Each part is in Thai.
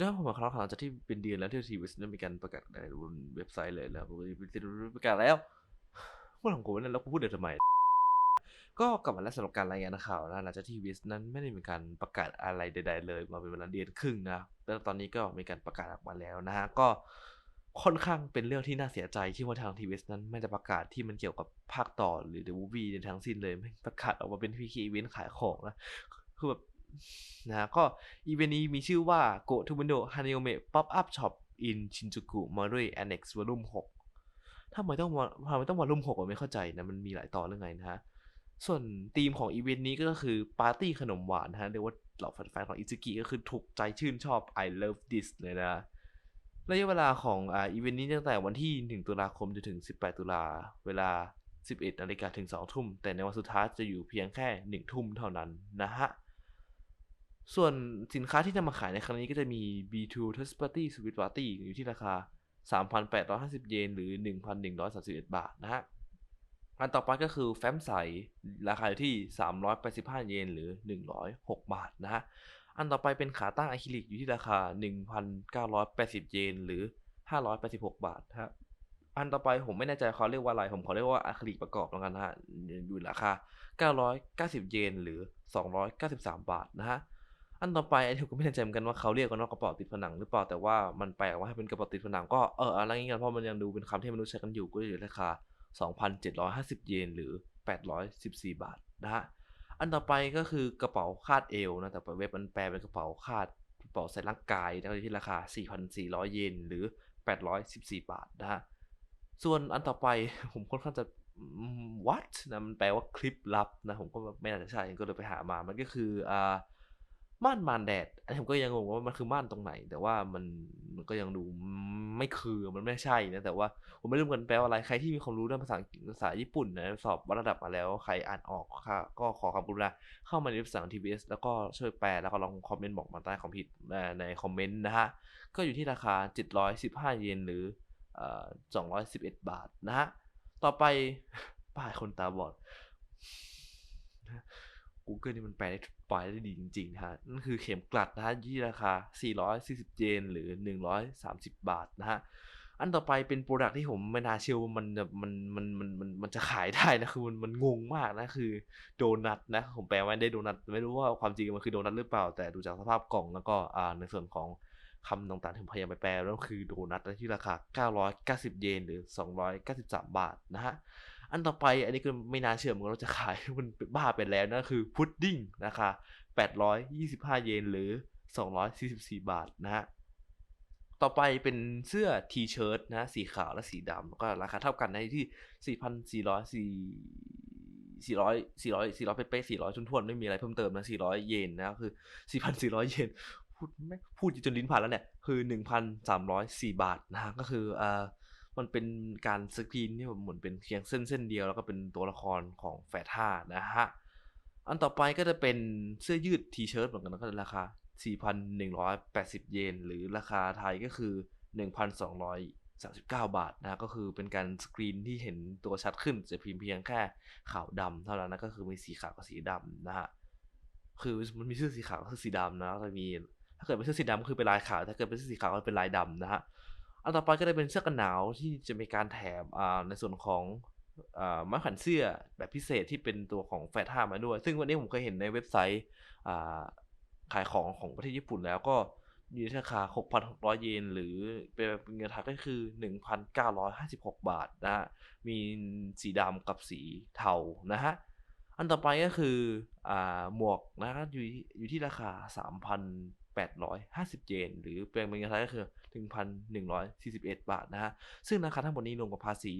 ดท้ายผมมาคราวหลังจากที่เป็นเดือนแล้วที่ทีวีได้มีการประกาศในบนเว็บไซต์เลยแล้วผมประกาศแล้วพูดของกูนั่นแล้วกูพูดเดี๋ยวทำไม ก็กลับมาแล้วสำหรับการรายงานข่าวนะหลังจากที่วีสนั้นไม่ได้มีการประกาศอะไรใด ๆ เลย มาเป็นเวลาเดือนครึ่งนะแล้วตอนนี้ก็มีการประกาศออกมาแล้วนะฮะก็ค่อนข้างเป็นเรื่องที่น่าเสียใจที่ว่าทางทีวีนั้นไม่ได้ประกาศที่มันเกี่ยวกับภาคต่อหรือเดวูวีในทั้งสิ้นเลยไม่ประกาศออกมาเป็นพีคีอีเวนต์ขายของนะคือแบบ นะก็อีเวนต์นี้มีชื่อว่า Go to Window Hanayome Pop Up Shop in Shinjuku Mori Annex Volume 6ทำไมต้องมาทำไมต้องวอลุ่ม6อะไม่เข้าใจนะ มันมีหลายตอนเรื่องไงนะฮะ ส่วนธีมของอีเวนต์นี้ก็คือปาร์ตี้ขนมหวานนะฮะเรียกว่าเหล่าแฟนๆของอิซึกิก็คือถูกใจชื่นชอบ I love this เลยนะระยะเวลาของอ่าอีเวนต์นี้ตั้งแต่วันที่ 1 ตุลาคมจนถึง 18 ตุลาเวลา 11นาฬิกาถึง 2 ทุ่ม แต่ในวันสุดท้ายจะอยู่เพียงแค่ 1 ทุ่มเท่านั้นนะฮะ ส่วนสินค้าที่จะมาขายในครั้งนี้ก็จะมี B2 t o a s t Party Sweet Party อยู่ที่ราคา 3,850 เยน หรือ 1,131 บาทนะฮะ อันต่อไปก็คือแฟ้มใส ราคาอยู่ที่ 385 เยน หรือ 106 บาทนะฮะ อันต่อไปเป็นขาตั้งอะคริลิกอยู่ที่ราคา 1,980 เยน หรือ 586 บาทฮะ อันต่อไปผมไม่แน่ใจเขาเรียกว่าอะไร ผมขอเรียกว่าอะคริลิกประกอบแล้วกันนะฮะ อยู่ราคา 990 เยน หรือ 293 บาทนะฮะ อันต่อไปไอันนี้ผมก็ไม่แน่ใจเหมือนกันว่าเขาเรียกกันว่ากระเป๋าติดผนังหรือเปล่าแต่ว่ามันแปลว่าให้เป็นกระเป๋าติดผนังก็เอออะไรเงี้ยเพราะมันยังดูเป็นคำที่มนุษย์ใช้กันอยู่ก็อยู่ราคา 2,750 เยนหรือ 814 บาทนะฮะอันต่อไปก็คือกระเป๋าคาดเอวนะแต่เว็บมันแปลเป็นกระเป๋าคาดกระเป๋าใส่ร่างกายนะที่ราคา 4,400 เยนหรือ 814 บาทนะฮะส่วนอันต่อไปผมค่อนข้างจะ what นะมันแปลว่าคลิปลับนะผมก็ไม่น่าจะใช่ก็เลยไปหามามันก็คืออ่า ม่านมานแดดอันนี้ผมก็ยังงงว่ามันคือม่านตรงไหน แต่ว่ามันมันก็ยังดูไม่คือมันไม่ใช่นะแต่ว่าผมไม่รู้เหมือนกันแปลว่าอะไรใครที่มีความรู้เรื่องภาษาภาษาญี่ปุ่นนะสอบระดับมาแล้วใครอ่านออกค่ะก็ขอความกรุณาเข้ามาในเว็บไซต์ของ TBS แล้วก็ช่วยแปลแล้วก็ลองคอมเมนต์บอกมาใต้คอมพิวในคอมเมนต์นะฮะก็อยู่ที่ราคา 715 เยนหรือเอ่อ211บาทนะฮะต่อไปป้ายคนตาบอด Google นี่มันแปลได้ปลายได้ดีจริงๆนะฮะนั่นคือเข็มกลัดนะฮะที่ราคา 440 เยนหรือ 130 บาทนะฮะอันต่อไปเป็นโปรดักที่ผมไม่น่าเชื่อว่ามันจะมันมันมันมันมันจะขายได้นะคือมันมันงงมากนะคือโดนัทนะผมแปลว่าได้โดนัทไม่รู้ว่าความจริงมันคือโดนัทหรือเปล่า แต่ดูจากสภาพกล่องแล้วก็อ่าในส่วนของคำต่างๆที่ผมพยายามไปแปลแล้วคือโดนัทที่ราคา 990 เยนหรือ 293 บาทนะฮะ อันต่อไปอันนี้ก็ไม่น่าเชื่อเหมือนกันว่าจะขายมันบ้าไปแล้วนะคือพุดดิ้งราคา825 เยนหรือ 244 บาทนะฮะต่อไปเป็นเสื้อทีเชิ้ตนะสีขาวและสีดำก็ราคาเท่ากันในที่ 4,400 400 400 400เป๊ะๆ400ทุนๆไม่มีอะไรเพิ่มเติมนะ 400 เยนนะคือ 4,400 เยนพูดไม่พูดจนลิ้นผ่านแล้วเนี่ย คือ 1,304 บาทนะฮะก็คืออ่า มันเป็นการสกรีนที่แบบเหมือนเป็นเพียงเส้นเส้นเดียว แล้วก็เป็นตัวละครของแฝดห้านะฮะ อันต่อไปก็จะเป็นเสื้อยืดทีเชิ้ตเหมือนกันนะก็ราคา 4,180 เยน หรือราคาไทยก็คือ 1,239 บาทนะก็คือเป็นการสกรีนที่เห็นตัวชัดขึ้นจะพิมพ์เพียงแค่ขาวดำเท่านั้นนะก็คือมีสีขาวกับสีดำนะฮะคือมันมีเสื้อสีขาวกับเสื้อสีดำนะจะมีถ้าเกิดเป็นเสื้อสีดำก็คือเป็นลายขาว ถ้าเกิดเป็นเสื้อสีขาวก็เป็นลายดำนะฮะ อันต่อไปก็จะเป็นเสื้อกันหนาวที่จะมีการแถมในส่วนของอไม้แขวนเสื้อแบบพิเศษที่เป็นตัวของแฟท่ามาด้วย ซึ่งวันนี้ผมเคยเห็นในเว็บไซต์ขายของของประเทศญี่ปุ่นแล้วก็อยู่ที่ราคา 6,600 เยน หรือเป็นเงินไทยก็คือ 1,956 บาทนะฮะ มีสีดำกับสีเทานะฮะ อันต่อไปก็คืออ่าหมวกนะครับอยู่อยู่ที่ราคา 850 เยน หรือแปลงเป็นเงินไทยก็คือ 1,141 บาทนะฮะ ซึ่งราคาทั้งหมดนี้รวมกับภาษี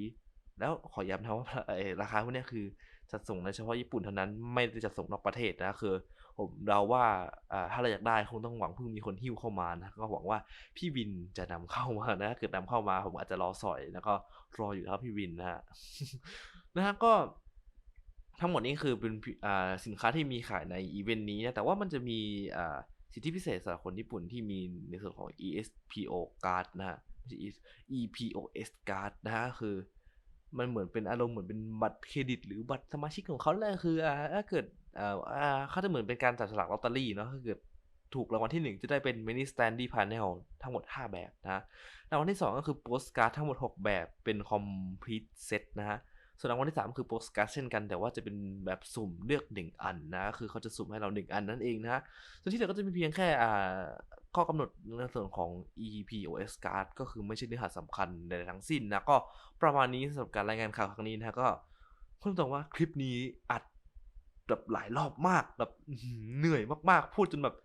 แล้วขอย้ำนะว่าราคาพวกนี้คือจัดส่งในเฉพาะญี่ปุ่นเท่านั้น ไม่ได้จัดส่งนอกประเทศนะคือผมเดาว่าถ้าเราอยากได้คงต้องหวังพึ่งมีคนหิ้วเข้ามานะก็หวังว่าพี่วินจะนำเข้ามานะถ้าเกิดนำเข้ามาผมอาจจะรอสอยแล้วก็รออยู่ครับพี่วินนะฮะนะฮะก็ทั้งหมดนี้คือเป็นสินค้าที่มีขายในอีเวนต์นี้นะแต่ว่ามันจะมีอ สิทธิพิเศษสำหรับคนญี่ปุ่นที่มีในส่วนของ ESPO card นะฮะไม่ใช่ EPOS card นะฮะคือ มันเหมือนเป็นอารมณ์เหมือนเป็นบัตรเครดิต หรือบัตรสมาชิกของเขาแหละคือถ้าเกิดเขาจะเหมือนเป็นการจับฉลากลอตเตอรี่เนาะถ้าเกิดถูกรางวัลที่ 1 จะได้เป็น Mini Standy Panel ทั้งหมด 5 แบบนะรางวัลที่ 2 ก็คือ Postcard ทั้งหมด 6 แบบเป็น Complete Set นะฮะ ส่วนรางวัลที่ 3 คือ Postcard เช่นกัน แต่ว่าจะเป็นแบบสุ่มเลือก1อันนะ คือเขาจะสุ่มให้เรา1อันนั่นเองนะส่วนที่เหลือก็จะมีเพียงแค่อ่าข้อกำหนดในส่วนของ EPOS Card ก็คือไม่ใช่เนื้อหาสำคัญใดๆทั้งสิ้นนะ ก็ประมาณนี้สำหรับการรายงานข่าวครั้งนี้นะก็พูดตรงว่าคลิปนี้อัดแบบหลายรอบมากแบบเหนื่อยมากๆ พูดจนแบบ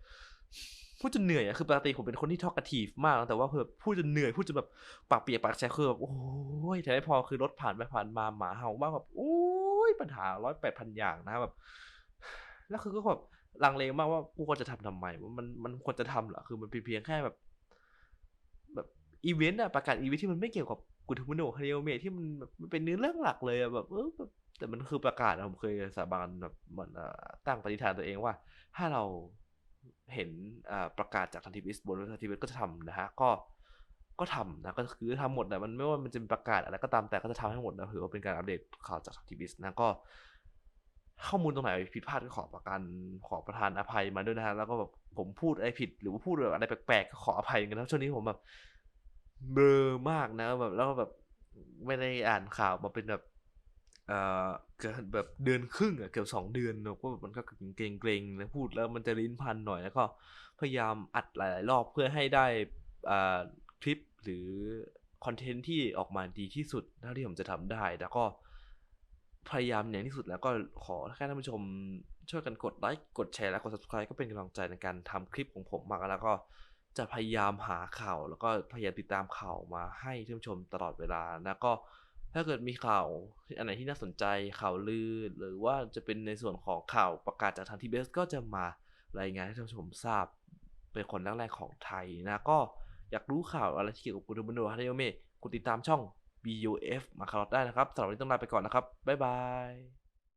พูดจนเหนื่อยอะคือปกติผมเป็นคนที่ talkative มากแต่ว่าคือพูดจนเหนื่อยพูดจนแบบปากเปียกปากแฉะคือแบบโอ้ยแต่ไม่พอคือรถผ่านไปผ่านมาหมาเห่ามากแบบโอ้ยปัญหาร้อยแปดพันอย่างนะแบบ แล้วคือก็แบบลังเลมากว่ากูควรจะทำทำไมว่ามันมันควรจะทำเหรอคือมันเป็นเพียงแค่แบบ แบบอีเวนต์อะประกาศอีเวนต์ที่มันไม่เกี่ยวกับกุทมุโนคาเดโอเมที่มันแบบมันเป็นเนื้อเรื่องหลักเลยอะแบบเออแบบแต่มันคือประกาศอะผมเคยสาบานแบบเหมือนตั้งปณิธานตัวเองว่า ถ้าเรา เห็นประกาศจากทันทีวิสบนทันทีวิสก็จะทำนะฮะก็ก็ทำนะก็คือทำหมดนะมันไม่ว่ามันจะเป็นประกาศอะไรก็ตามแต่ก็จะทำให้หมดนะถือว่าเป็นการอัปเดตข่าวจากทันทีวิสนะก็ ข้อมูลตรงไหนผิดพลาดก็ขอประกันขอประทานอภัยมาด้วยนะฮะแล้วก็แบบผมพูดอะไรผิด หรือว่าพูดแบบอะไรแปลกๆก็ขออภัยกันนะช่วงนี้ผมแบบเบลอมากนะแบบแล้วแบบไม่ได้อ่านข่าวมาเป็นแบบ เกือบแบบเดือนครึ่งอะเกือบสองเดือนเนอะก็มันก็เกรงเกรงๆนะพูดแล้วมันจะลิ้นพันหน่อยแล้วก็พยายามอัดหลาย ๆ รอบเพื่อให้ได้คลิปหรือคอนเทนต์ที่ออกมาดีที่สุดเท่าที่ผมจะทำได้ แล้วก็พยายามอย่างที่สุดแล้วก็ขอแค่ท่านผู้ชมช่วยกันกดไลค์กดแชร์และกด subscribe ก็เป็นกำลังใจในการทำคลิปของผมมากแล้วก็จะพยายามหาข่าว แล้วก็พยายามติดตามข่าวมาให้ท่านผู้ชมตลอดเวลาแล้วก็ ถ้าเกิดมีข่าวอันไหนที่น่าสนใจข่าวลือ หรือว่าจะเป็นในส่วนของข่าวประกาศจากทางทีเบสก็จะมารายงานให้ท่านผู้ชมทราบ เป็นคนแรกๆของไทยนะ ก็อยากรู้ข่าวอะไรที่เกี่ยวกับกุฎบุโนฮาเดโอเมะกดติดตามช่อง BUF มาคารอตได้นะครับสำหรับวันนี้ต้องลาไปก่อนนะครับ บ๊ายบาย